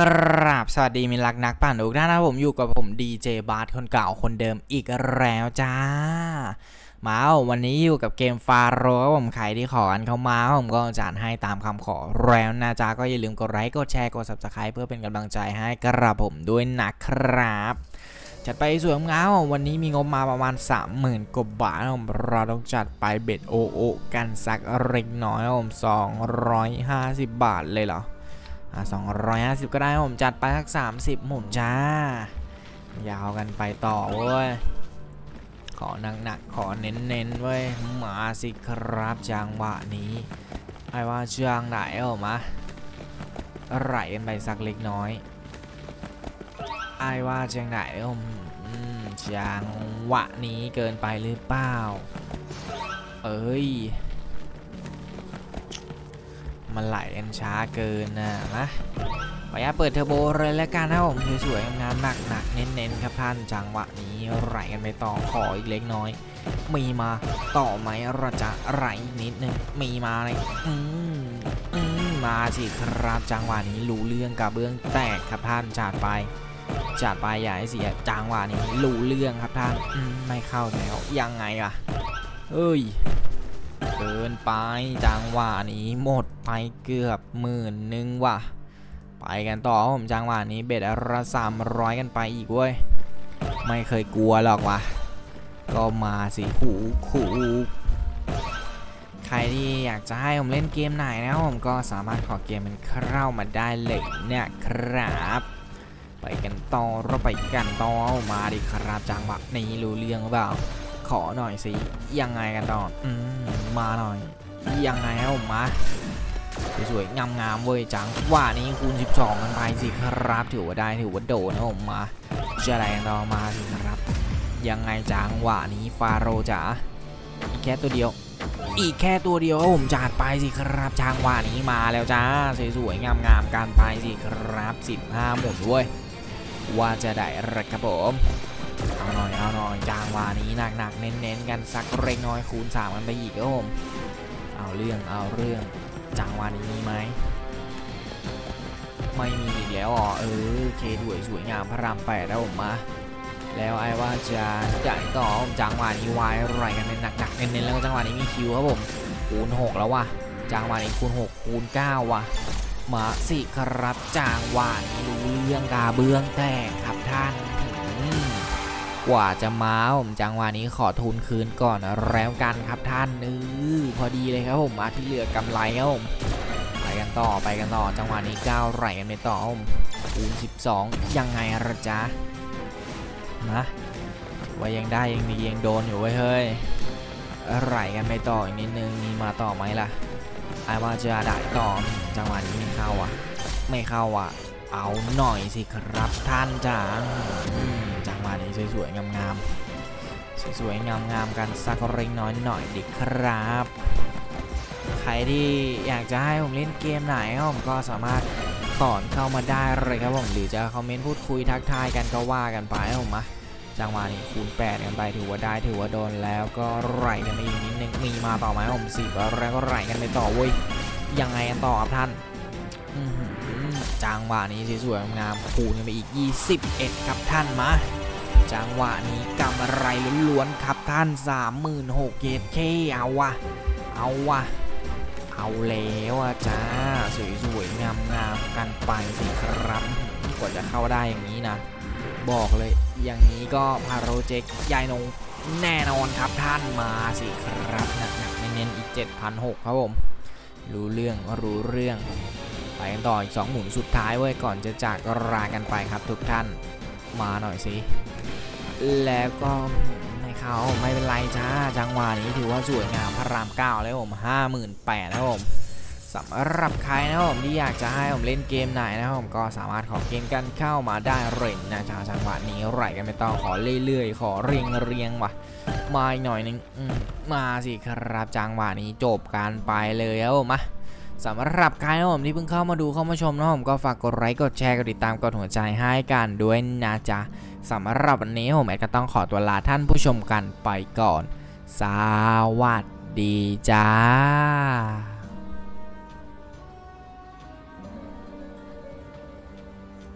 กราบสวัสดีมิตรรักนักปั่นทุกท่านนะครับผมอยู่กับผมดีเจบาร์คนเก่าคนเดิมอีกแล้วจ้า มาวันนี้อยู่กับเกมฟาโรครับผมใครที่ขอกันเข้ามาผมก็จัดให้ตามคำขอแล้วนะจ๊ะก็อย่าลืมกดไลค์กดแชร์กด subscribe เพื่อเป็นกำลังใจให้กระผมด้วยนะครับจัดไปสวยงามวันนี้มีงบมาประมาณ 30,000กว่าบาทผมเราต้องจัดไปเบ็ดโอโอกันสักเล็กน้อยครับผม250 บาทเลยเหรอ อะ250 ก็ได้ผมจัดไปสัก30 หมุนจ้า ยาวกันไปต่อเว้ย ขอหนักๆ ขอเน้นๆเว้ย มาสิครับจังหวะนี้ไอ้ว่าจ้างไหนออกมาไหลกันไปสักเล็กน้อยไอ้ว่าจังไหนผมอืมจังหวะนี้เกินไปหรือเปล่า เอ้ย มันไหลกันช้าเกินนะนะขออนุญาตเปิดเทอร์โบเลยแล้วกันนะผมสวยๆงามๆหนักๆเน้นๆครับท่านจังหวะนี้ไหลกันไปต่อขออีกเล็กน้อย มีมาต่อไหมเราจะไหลอีกนิดนึงมีมาเลยอืมอืมมาสิครับจังหวะนี้รู้เรื่องกับเบื้องแตกครับท่านจัดไปจัดไปอย่าให้เสียจังหวะนี้รู้เรื่องครับท่านมไม่เข้าแล้วยังไงอะเอ้ย กินไปจังหวะนี้หมดไปเกือบหมื่นหนึ่งว่ะ ไปกันต่อผมจังหวะนี้เบ็ดละสามร้อยกันไปอีกเว้ย ไม่เคยกลัวหรอกว่ะ ก็มาสิขู่ขู่ใครที่อยากจะให้ผมเล่นเกมไหนนะผมก็สามารถขอเกมมันเข้ามาได้เลยเนี่ยครับ ไปกันต่อเราไปกันต่อมาดิครับจังหวะนี้รู้เรื่องหรือเปล่า ขอหน่อยสิ ยังไงกันต่ออืมมาหน่อย ยังไงครับผมมาสวยๆงามๆเว้ยจังว่านี้คูณ 12 กันไปสิครับ ถือว่าได้ถือว่าโดนนะผมมาจะอะไรกันต่อมาสิครับ ยังไงจังว่านี้ฟาโรจ๋าอีกแค่ตัวเดียว อีกแค่ตัวเดียวผมจัดไปสิครับจางว่านี้มาแล้วจ้าสวยๆงามๆกันไปสิครับ 15 หมุนเว้ยว่าจะได้ระครับผม เอาหน่อยเอาหน่อยจางวานี้หนักๆเน้นๆกันสักเล็กน้อยคูณ3กันไปอีกครับผมเอาเรื่องเอาเรื่องจางวานี้มีไหมไม่มีอีกแล้วอ๋อเออเคด้วยสวยงามพระรามแปดแล้วผมมาแล้วไอ้ว่าจะจ่ายต่อจางวานี้วายอะไรกันเป็นหนักๆเน้นๆแล้วจังหวะนี้มีคิวครับผมคูณ6แล้วว่ะจางวานี้คูณ6คูณ9ว่ะมาสิครับจางวานี้รู้เรื่องกาเบื้องแตกครับท่าน กว่าจะมาผมจังหวะนี้ขอทุนคืนก่อนแล้วกันครับท่านเออพอดีเลยครับผมมาที่เหลือกำไรครับผมไปกันต่อไปกันต่อจังหวะนี้ก้าวไหลกันไปต่อผมคูณ12 ยังไงละจ๊ะนะว่ายังได้ยังมียังโดนอยู่เว้ยเฮ้ยไหลกันไปต่ออีกนิดนึงมีมาต่อไหมล่ะไอ้ว่าจะได้ต่อจังหวะนี้ไม่เข้าอะ ไม่เข้าอะ เอาหน่อยสิครับท่านจ๋าง นี้สวยๆงามๆสวยๆงามๆกันสักเล็กน้อยหน่อยดิครับ ใครที่อยากจะให้ผมเล่นเกมไหนผมก็สามารถสอนเข้ามาได้เลยครับผมหรือจะคอมเมนต์พูดคุยทักทายกันก็ว่ากันไปผมมาจังหวะนี้คูณ 8 กันไปถือว่าได้ถือว่าโดนแล้วก็ไหลกันไปอีกนิดนึงมีมาต่อไหมผมสิบแล้วก็ไหลกันไปต่อเว้ยยังไงกันต่อครับท่านอื้อหือจังหวะนี้สวยๆงามๆคูณกันไปอีก 21 ครับท่านมา จังหวะนี้กำไรล้วนๆครับท่าน 36,000เกตเคเอาวะเอาวะเอาแล้วอะจ้าสวยๆงามๆกันไปสิครับกว่าจะเข้าได้อย่างนี้นะ บอกเลยอย่างนี้ก็พาโรเจกยายนงแน่นอนครับท่านมาสิครับหนักๆเน้นๆอีก 7,600ครับผมรู้เรื่องรู้เรื่องไปกันต่ออีก 2 หมุนสุดท้ายเว้ยก่อนจะจากลากันไปครับทุกท่าน มาหน่อยสิ แล้วก็ไม่เข้าไม่เป็นไรจ้าจังหวะนี้ถือว่าสวยงามพระรามเก้าแล้วผมห้าหมื่นแปดนะผมสำหรับใครนะครับผมที่อยากจะให้ผมเล่นเกมไหนนะครับผมก็สามารถขอเกมกันเข้ามาได้เลยนะจ้าจังหวะนี้ไหลกันไม่ต้องขอเรื่อยๆ ขอเรียงเรียงว่ะมาอีกหน่อยนึงมาสิครับจังหวะนี้จบการไปเลยครับผมมาสำหรับใครนะผมที่เพิ่งเข้ามาดูเข้ามาชมนะผมก็ฝากกดไลค์กดแชร์กดติดตามกดหัวใจให้กันด้วยนะจ๊ะ สำหรับวันนี้ผมแอดก็ต้องขอตัวลาท่านผู้ชมกันไปก่อน สวัสดีจ้า